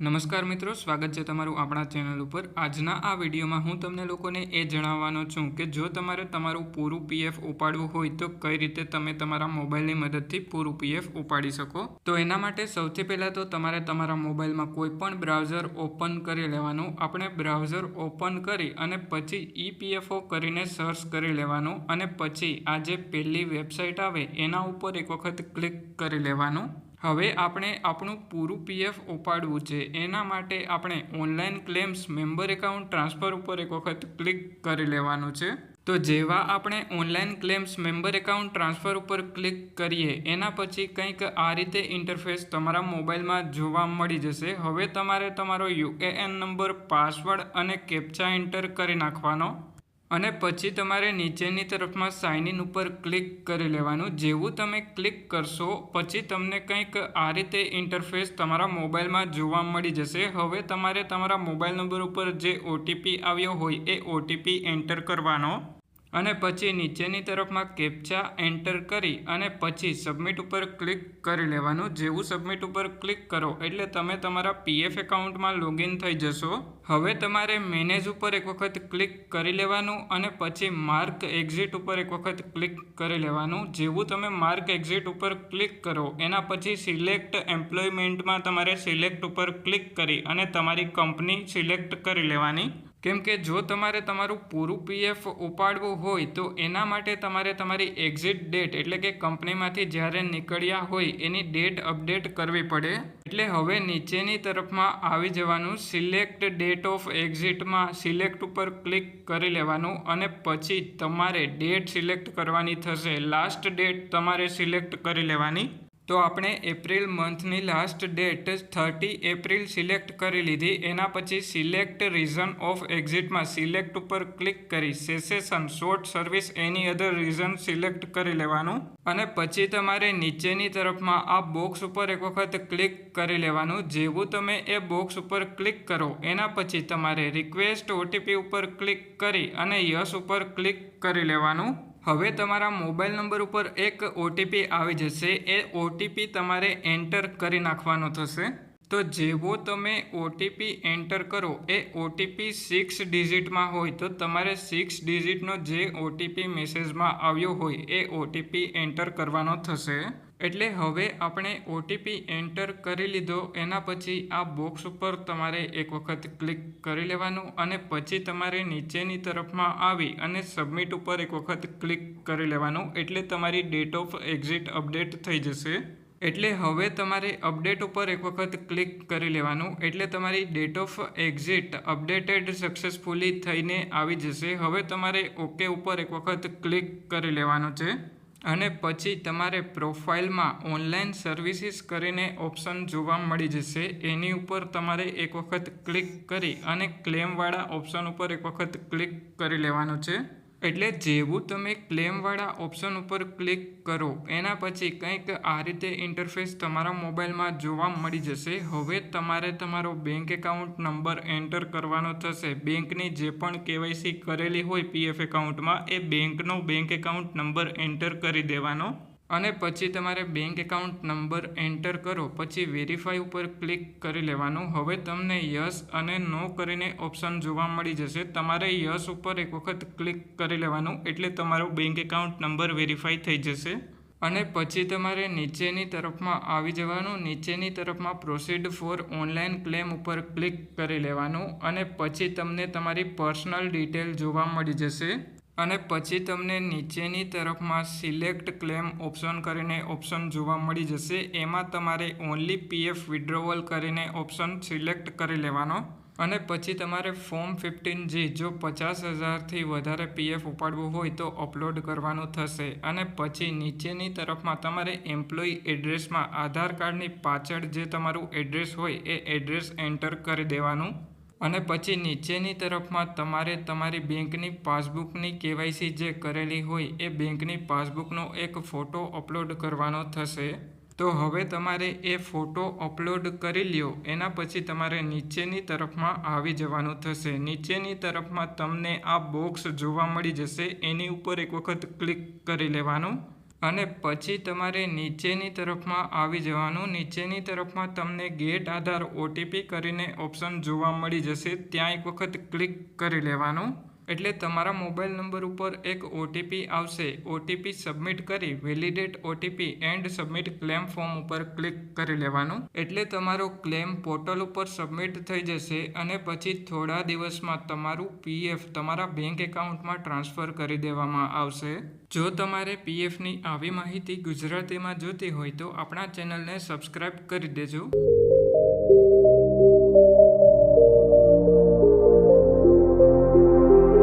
નમસ્કાર મિત્રો, સ્વાગત છે તમારું આપણા ચેનલ ઉપર. આજના આ વિડીયોમાં હું તમને લોકોને એ જણાવવાનો છું કે જો તમારે તમારું પૂરું પીએફ ઉપાડવું હોય તો કઈ રીતે તમે તમારા મોબાઈલની મદદથી પૂરું પીએફ ઉપાડી શકો? તો એના માટે સૌથી પહેલાં તો તમારે તમારા મોબાઈલમાં કોઈ પણ બ્રાઉઝર ઓપન કરી લેવાનું. આપણે બ્રાઉઝર ઓપન કરી અને પછી ઈપીએફઓ કરીને સર્ચ કરી લેવાનું અને પછી આ જે પહેલી વેબસાઇટ આવે એના ઉપર એક વખત ક્લિક કરી લેવાનું. હવે આપણે આપણું પૂરું પીએફ ઉપાડવું છે. એના માટે આપણે online claims member account transfer ઉપર એક વખત ક્લિક કરી લેવાનું છે. તો જેવા આપણે online claims member account transfer ઉપર ક્લિક કરીએ, એના પછી કંઈક આ રીતે ઇન્ટરફેસ તમારા મોબાઈલમાં જોવા મળી જશે. હવે તમારે તમારો યુએએન નંબર પાસવર્ડ અને કેપ્ચા એન્ટર કરી નાખવાનો. અને પછી તમારે નીચેની તરફમાં સાઇન ઇન ઉપર ક્લિક કરી લેવાનું. જેવું તમે ક્લિક કરશો, પછી તમને કંઈક આ રીતે ઇન્ટરફેસ તમારા મોબાઈલમાં જોવા મળી જશે. હવે તમારે તમારા મોબાઈલ નંબર ઉપર જે ઓટીપી આવ્યો હોય, એ ઓટીપી એન્ટર કરવાનો. અને પછી નીચેની તરફમાં કેપ્ચા એન્ટર કરી અને પછી સબમિટ ઉપર ક્લિક કરી લેવાનું. જેવું સબમિટ ઉપર ક્લિક કરો એટલે તમે તમારા પીએફ એકાઉન્ટમાં લોગિન થઈ જશો. હવે તમારે મેનેજ ઉપર એક વખત ક્લિક કરી લેવાનું અને પછી માર્ક એક્ઝિટ ઉપર એક વખત ક્લિક કરી લેવાનું. જેવું તમે માર્ક એક્ઝિટ ઉપર ક્લિક કરો, એના પછી સિલેક્ટ એમ્પ્લોયમેન્ટમાં તમારે સિલેક્ટ ઉપર ક્લિક કરી અને તમારી કંપની સિલેક્ટ કરી લેવાની. કેમ કે જો તમારે તમારું પૂરું પીએફ ઉપાડવું હોય તો એના માટે તમારે તમારી એક્ઝિટ ડેટ એટલે કે કંપનીમાંથી જ્યારે નીકળ્યા હોય એની ડેટ અપડેટ કરવી પડે. એટલે હવે નીચેની તરફમાં આવી જવાનું સિલેક્ટ ડેટ ઓફ એક્ઝિટમાં સિલેક્ટ ઉપર ક્લિક કરી લેવાનું અને પછી તમારે ડેટ સિલેક્ટ કરવાની થશે. લાસ્ટ ડેટ તમારે સિલેક્ટ કરી લેવાની. તો આપણે April મંથની last date thirty April select કરી લીધી. એના પછી સિલેક્ટ રીઝન ઓફ એક્ઝિટમાં સિલેક્ટ ઉપર ક્લિક કરી cessation short service any other reason select કરી લેવાનું અને પછી તમારે નીચેની તરફમાં આ બોક્સ ઉપર એક વખત ક્લિક કરી લેવાનું. જેવું તમે એ બોક્સ ઉપર ક્લિક કરો, એના પછી તમારે રિક્વેસ્ટ ઓટીપી ઉપર ક્લિક કરી અને યસ ઉપર ક્લિક કરી લેવાનું. હવે તમારા મોબાઈલ નંબર ઉપર એક ઓટીપી આવી જશે. એ ઓટીપી તમારે એન્ટર કરી નાખવાનો થશે. તો જેવો તમે ઓટીપી એન્ટર કરો, એ ઓટીપી સિક્સ ડિજિટમાં હોય, તો તમારે સિક્સ ડિજિટનો જે ઓટીપી મેસેજમાં આવ્યો હોય, એ ઓટીપી એન્ટર કરવાનો થશે. એટલે હવે આપણે ઓટીપી એન્ટર કરી લીધો, એના પછી આ બોક્સ ઉપર તમારે એક વખત ક્લિક કરી લેવાનું અને પછી તમારે નીચેની તરફમાં આવી અને સબમિટ ઉપર એક વખત ક્લિક કરી લેવાનું એટલે તમારી ડેટ ઓફ એક્ઝિટ અપડેટ થઈ જશે. એટલે હવે તમારે અપડેટ ઉપર એક વખત ક્લિક કરી લેવાનું એટલે તમારી date of exit updated successfully થઈને આવી જશે. હવે તમારે ઓકે ઉપર એક વખત ક્લિક કરી લેવાનું છે. અને પછી તમારે પ્રોફાઇલમાં ઓનલાઈન સર્વિસીસ કરીને ઓપ્શન જોવા મળી જશે. એની ઉપર તમારે એક વખત ક્લિક કરી અને ક્લેમવાળા ઓપ્શન ઉપર એક વખત ક્લિક કરી લેવાનું છે. એટલે જેવું તમે ક્લેમવાળા ઓપ્શન ઉપર ક્લિક કરો, એના પછી કંઈક આ રીતે ઇન્ટરફેસ તમારા મોબાઈલમાં જોવા મળી જશે. હવે તમારે તમારો બેંક એકાઉન્ટ નંબર એન્ટર કરવાનો થશે. બેંકની જે પણ કેવાયસી કરેલી હોય પીએફ એકાઉન્ટમાં એ બેંકનો બેંક એકાઉન્ટ નંબર એન્ટર કરી દેવાનો. અને પછી તમારે બેંક એકાઉન્ટ નંબર એન્ટર કરો, પછી વેરીફાઈ ઉપર ક્લિક કરી લેવાનું. હવે તમને યસ અને નો કરીને ઓપ્શન જોવા મળી જશે. તમારે યસ ઉપર એક વખત ક્લિક કરી લેવાનું, એટલે તમારો બેંક એકાઉન્ટ નંબર વેરીફાઈ થઈ જશે. અને પછી તમારે નીચેની તરફમાં આવી જવાનું. નીચેની તરફમાં પ્રોસીડ ફોર ઓનલાઈન ક્લેમ ઉપર ક્લિક કરી લેવાનું. અને પછી તમને તમારી પર્સનલ ડિટેલ જોવા મળી જશે. અને પછી તમને નીચેની તરફમાં સિલેક્ટ ક્લેમ ઓપ્શન કરીને ઓપ્શન જોવા મળી જશે. એમાં તમારે ઓનલી પીએફ વિડ્રોવલ કરીને ઓપ્શન સિલેક્ટ કરી લેવાનો. અને પછી તમારે ફોર્મ ફિફ્ટીન જી, જો પચાસ હજારથી વધારે પીએફ ઉપાડવું હોય તો અપલોડ કરવાનું થશે. અને પછી નીચેની તરફમાં તમારે એમ્પ્લોયી એડ્રેસમાં આધાર કાર્ડની પાછળ જે તમારું એડ્રેસ હોય એ એડ્રેસ એન્ટર કરી દેવાનું. અને પછી નીચેની તરફમાં તમારે તમારી બેંકની પાસબુકની કેવાયસી જે કરેલી હોય એ બેંકની પાસબુકનો એક ફોટો અપલોડ કરવાનો થશે. તો હવે તમારે એ ફોટો અપલોડ કરી લ્યો, એના પછી તમારે નીચેની તરફમાં આવી જવાનું થશે. નીચેની તરફમાં તમને આ બોક્સ જોવા મળી જશે, એની ઉપર એક વખત ક્લિક કરી લેવાનું. અને પછી તમારે નીચેની તરફમાં આવી જવાનું. નીચેની તરફમાં તમને ગેટ આધાર ઓટીપી કરીને ઓપ્શન જોવા મળી જશે. ત્યાં એક વખત ક્લિક કરી લેવાનું. એટલે તમારા મોબાઈલ નંબર ઉપર એક ઓટીપી આવશે. ઓટીપી સબમિટ કરી validate OTP and submit claim form ઉપર ક્લિક કરી લેવાનું. એટલે તમારો ક્લેમ પોર્ટલ ઉપર સબમિટ થઈ જશે અને પછી થોડા દિવસમાં તમારું પીએફ તમારા બેંક એકાઉન્ટમાં ટ્રાન્સફર કરી દેવામાં આવશે. જો તમારે પીએફની આવી માહિતી ગુજરાતીમાં જોતી હોય તો આપણા ચેનલને સબસ્ક્રાઈબ કરી દેજો.